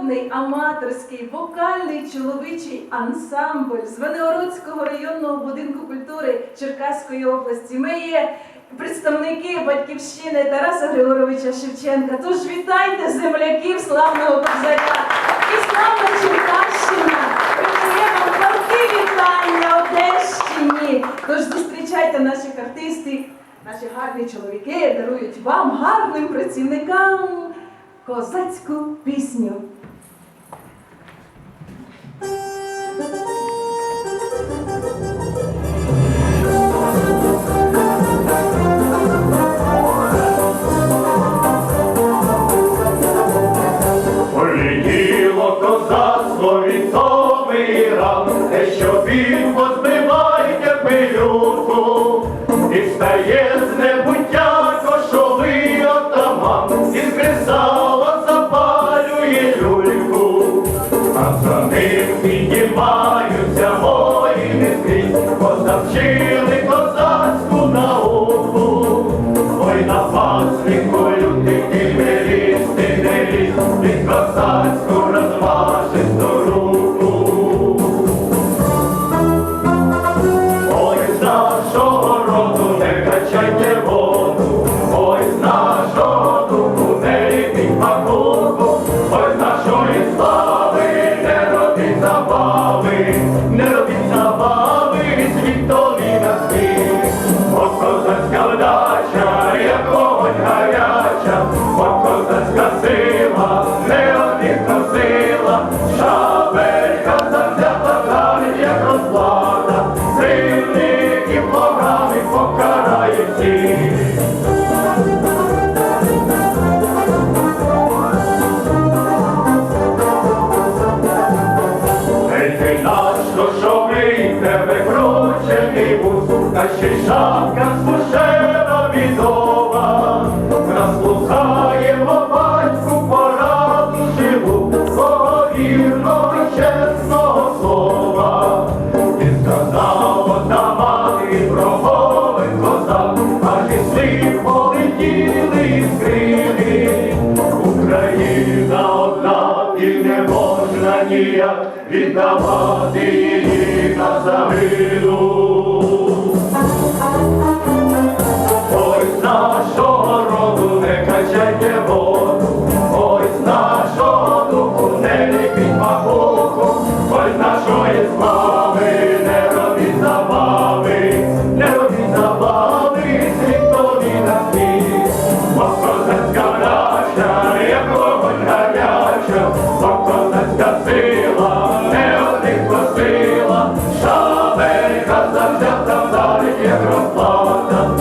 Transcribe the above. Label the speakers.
Speaker 1: народний аматорський вокальний чоловічий ансамбль з Венеородського районного будинку культури Черкаської області. Ми є представники батьківщини Тараса Григоровича Шевченка. Тож вітайте земляків славного козака і славна Черкащина! Передаємо палки вітання Одещині. Тож зустрічайте наших артистів. Наші гарні чоловіки дарують вам, гарним працівникам, козацьку пісню.
Speaker 2: Мира, те, що він позбиває пилюку, і стає з небуття кошовий отаман, і кресала запалює люльку, а за ним піднімаються душовий, тебе кручений вуз, та ще й шапка спушена бідова. Наслухаємо батьку пораду живу, свого вірного чесного слова. І сказав одна мати про голих козак, аж і слів полетіли іскрили. Україна одна і не можна ніяк віддавати її загину. Вдарить,